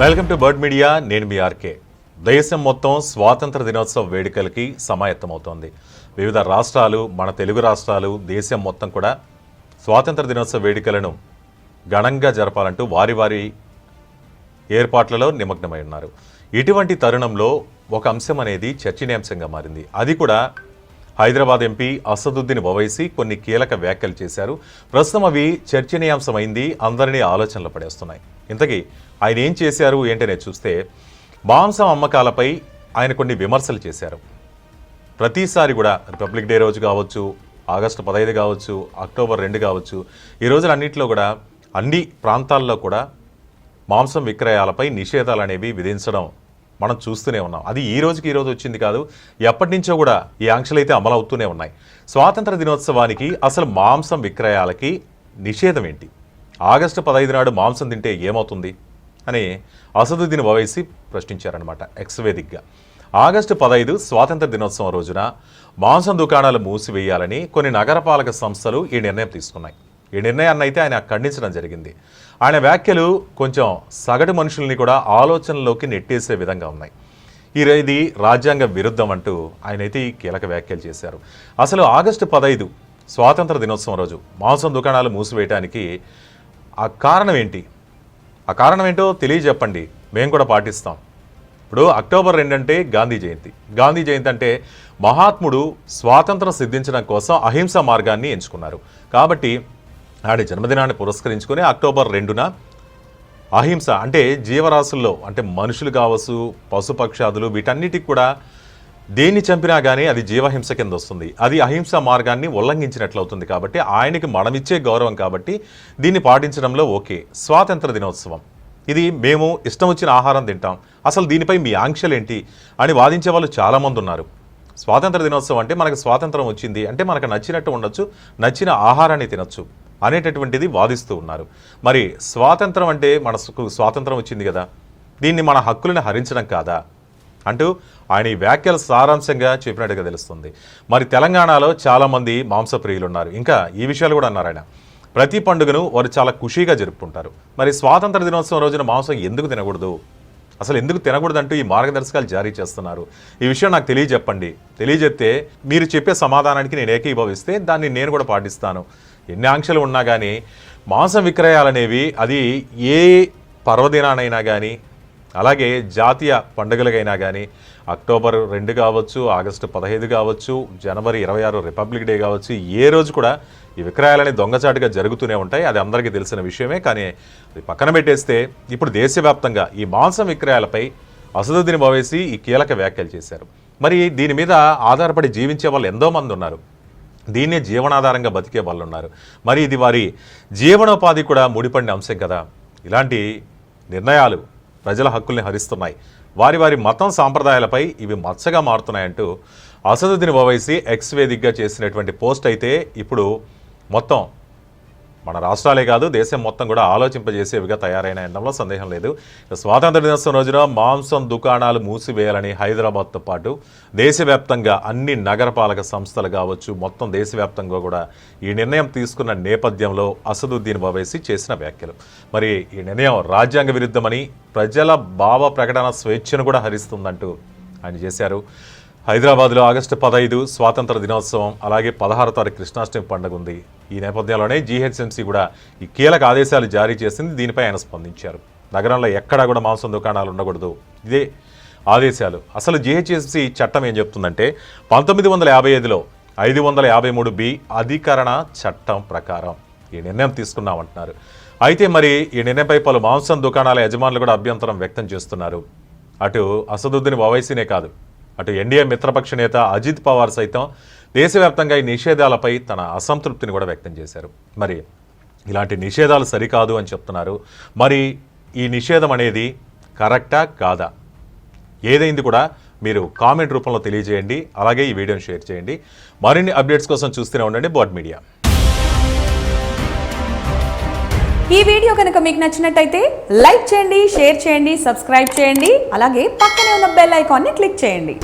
Welcome to bird media నేను మీ RK. దేశం మొత్తం స్వాతంత్ర దినోత్సవ వేడుకలకి సమాయత్తమవుతోంది. వివిధ రాష్ట్రాలు మన తెలుగు రాష్ట్రాలు దేశం మొత్తం కూడా స్వాతంత్ర దినోత్సవ వేడుకలను ఘనంగా జరపాలంటూ వారి వారి ఏర్పాట్లలో నిమగ్నమై ఉన్నారు. ఇటువంటి తరుణంలో ఒక అంశం అనేది చర్చనీయాంశంగా మారింది. అది కూడా హైదరాబాద్ ఎంపీ అసదుద్దీన్ ఓవైసీ కొన్ని కీలక వ్యాఖ్యలు చేశారు. ప్రస్తుతం అవి చర్చనీయాంశమైంది అందరినీ ఆలోచనలు పడేస్తున్నాయి. ఇంతకీ ఆయన ఏం చేశారు ఏంటనే చూస్తే మాంసం అమ్మకాలపై ఆయన కొన్ని విమర్శలు చేశారు. ప్రతిసారి కూడా రిపబ్లిక్ డే రోజు కావచ్చు ఆగస్టు పదహైదు కావచ్చు అక్టోబర్ రెండు కావచ్చు ఈ రోజులన్నింటిలో కూడా అన్ని ప్రాంతాల్లో కూడా మాంసం విక్రయాలపై నిషేధాలు అనేవి విధించడం మనం చూస్తూనే ఉన్నాం. అది ఈ రోజుకి ఈ రోజు వచ్చింది కాదు ఎప్పటి నుంచో కూడా ఈ ఆంక్షలు అయితే అమలవుతూనే ఉన్నాయి. స్వాతంత్ర దినోత్సవానికి అసలు మాంసం విక్రయాలకి నిషేధం ఏంటి? ఆగస్టు పదహైదు నాడు మాంసం తింటే ఏమవుతుంది అని అసదుద్దీన్ ఓవైసీ ప్రశ్నించారనమాట ఎక్స్ వేదిక్గా ఆగస్టు పదహైదు స్వాతంత్ర దినోత్సవం రోజున మాంసం దుకాణాలు మూసివేయాలని కొన్ని నగరపాలక సంస్థలు ఈ నిర్ణయం తీసుకున్నాయి. ఈ నిర్ణయాన్ని అయితే ఆయన ఖండించడం జరిగింది. ఆయన వ్యాఖ్యలు కొంచెం సగటు మనుషుల్ని కూడా ఆలోచనలోకి నెట్టేసే విధంగా ఉన్నాయి. ఈ ఇది రాజ్యాంగ విరుద్ధం అంటూ ఆయన అయితే ఈ కీలక వ్యాఖ్యలు చేశారు. అసలు ఆగస్టు పదహైదు స్వాతంత్ర దినోత్సవం రోజు మాంసం దుకాణాలు మూసివేయడానికి ఆ కారణం ఏంటి ఆ కారణం ఏంటో తెలియజెప్పండి. మేము కూడా పాటిస్తాం. ఇప్పుడు అక్టోబర్ రెండు అంటే గాంధీ జయంతి. గాంధీ జయంతి అంటే మహాత్ముడు స్వాతంత్రం సిద్ధించడం కోసం అహింస మార్గాన్ని ఎంచుకున్నారు. కాబట్టి ఆడి జన్మదినాన్ని పురస్కరించుకుని అక్టోబర్ రెండున అహింస అంటే జీవరాశుల్లో అంటే మనుషులు కావచ్చు పశుపక్షాదులు వీటన్నిటికి కూడా దేన్ని చంపినా కానీ అది జీవహింస కింద వస్తుంది. అది అహింస మార్గాన్ని ఉల్లంఘించినట్లవుతుంది కాబట్టి ఆయనకి మనమిచ్చే గౌరవం కాబట్టి దీన్ని పాటించడంలో ఓకే. స్వాతంత్ర దినోత్సవం. ఇది మేము ఇష్టం వచ్చిన ఆహారం తింటాం. అసలు దీనిపై మీ ఆంక్షలు ఏంటి అని వాదించే వాళ్ళు చాలామంది ఉన్నారు స్వాతంత్ర దినోత్సవం అంటే మనకు స్వాతంత్రం వచ్చింది. అంటే మనకు నచ్చినట్టు ఉండొచ్చు నచ్చిన ఆహారాన్ని తినొచ్చు అనేటటువంటిది వాదిస్తూ ఉన్నారు. మరి స్వాతంత్రం అంటే మనకు స్వాతంత్రం వచ్చింది కదా. దీన్ని మన హక్కులను హరించడం కాదా? అంటూ ఆయన ఈ వ్యాఖ్యల సారాంశంగా చెప్పినట్టుగా తెలుస్తుంది. మరి తెలంగాణలో చాలామంది మాంసప్రియులు ఉన్నారు ఇంకా ఈ విషయాలు కూడా అన్నారు ఆయన. ప్రతి పండుగను వారు చాలా ఖుషీగా జరుపుకుంటారు. మరి స్వాతంత్ర దినోత్సవం రోజున మాంసం ఎందుకు తినకూడదు? అసలు ఎందుకు తినకూడదంటూ ఈ మార్గదర్శకాలు జారీ చేస్తున్నారు. ఈ విషయం నాకు తెలియజెప్పండి. తెలియజెప్తే మీరు చెప్పే సమాధానానికి నేను ఏకీభవిస్తే దాన్ని నేను కూడా పాటిస్తాను. ఎన్ని ఆంక్షలు ఉన్నా కానీ మాంసం విక్రయాలనేవి అది ఏ పర్వదినానైనా కానీ అలాగే జాతీయ పండుగలకైనా కానీ అక్టోబర్ రెండు కావచ్చు ఆగస్టు పదహైదు కావచ్చు జనవరి ఇరవై ఆరు రిపబ్లిక్ డే కావచ్చు ఏ రోజు కూడా ఈ విక్రయాలని దొంగచాటుగా జరుగుతూనే ఉంటాయి. అది అందరికీ తెలిసిన విషయమే. కానీ అది పక్కన పెట్టేస్తే ఇప్పుడు దేశవ్యాప్తంగా ఈ మాంసం విక్రయాలపై అసదుద్దీన్ ఓవైసీ ఈ కీలక వ్యాఖ్యలు చేశారు. మరి దీని మీద ఆధారపడి జీవించే వాళ్ళు ఎంతో మంది ఉన్నారు. దీన్నే జీవనాధారంగా బతికే వాళ్ళు ఉన్నారు. మరి ఇది వారి జీవనోపాధి కూడా ముడిపడిన అంశం కదా. ఇలాంటి నిర్ణయాలు ప్రజల హక్కుల్ని హరిస్తున్నాయి. వారి వారి మతం సాంప్రదాయాలపై ఇవి మచ్చగా మారుతున్నాయంటూ అసదుద్దీన్ ఓవైసీ ఎక్స్ వేదికగా చేసినటువంటి పోస్ట్ అయితే ఇప్పుడు మొత్తం మన రాష్ట్రాలే కాదు దేశం మొత్తం కూడా ఆలోచింపజేసేవిగా తయారైన ఎండంలో సందేహం లేదు. స్వాతంత్ర దినోత్సవం రోజున మాంసం దుకాణాలు మూసివేయాలని హైదరాబాద్తో పాటు దేశవ్యాప్తంగా అన్ని నగరపాలక సంస్థలు కావచ్చు మొత్తం దేశవ్యాప్తంగా కూడా ఈ నిర్ణయం తీసుకున్న నేపథ్యంలో అసదుద్దీన్ ఓవైసీ చేసిన వ్యాఖ్యలు. మరి ఈ నిర్ణయం రాజ్యాంగ విరుద్ధమని ప్రజల భావ ప్రకటన స్వేచ్ఛను కూడా హరిస్తుందంటూ ఆయన చేశారు. హైదరాబాద్లో ఆగస్టు పదహైదు స్వాతంత్ర దినోత్సవం అలాగే పదహారు తారీఖు కృష్ణాష్టమి పండుగ ఉంది. ఈ నేపథ్యంలోనే జీహెచ్ఎంసీ కూడా ఈ కీలక ఆదేశాలు జారీ చేసింది. దీనిపై ఆయన స్పందించారు. నగరంలో ఎక్కడా కూడా మాంసం దుకాణాలు ఉండకూడదు. ఇదే ఆదేశాలు. అసలు జీహెచ్ఎంసీ చట్టం ఏం చెప్తుందంటే పంతొమ్మిది వందల యాభై ఐదులో ఐదు వందల యాభై మూడు బి అధికరణ చట్టం ప్రకారం ఈ నిర్ణయం తీసుకున్నామంటున్నారు. అయితే మరి ఈ నిర్ణయంపై పలు మాంసం దుకాణాల యజమానులు కూడా అభ్యంతరం వ్యక్తం చేస్తున్నారు. అటు అసదుద్దీన్ ఓవైసీనే కాదు అటు ఎన్డీఏ మిత్రపక్ష నేత అజిత్ పవార్ సైతం దేశవ్యాప్తంగా ఈ నిషేధాలపై తన అసంతృప్తిని కూడా వ్యక్తం చేశారు. మరి ఇలాంటి నిషేధాలు సరికాదు అని చెప్తున్నారు. మరి ఈ నిషేధం అనేది కరెక్టా కాదా? ఏదైంది కూడా మీరు కామెంట్ రూపంలో తెలియజేయండి. అలాగే ఈ వీడియోని షేర్ చేయండి. మరిన్ని అప్డేట్స్ కోసం చూస్తూనే ఉండండి బాడ్ మీడియా. ఈ వీడియో కనుక మీకు నచ్చినట్టయితే లైక్ చేయండి షేర్ చేయండి సబ్స్క్రైబ్ చేయండి. అలాగే పక్కనే ఉన్న బెల్ ఐకాన్ని క్లిక్ చేయండి.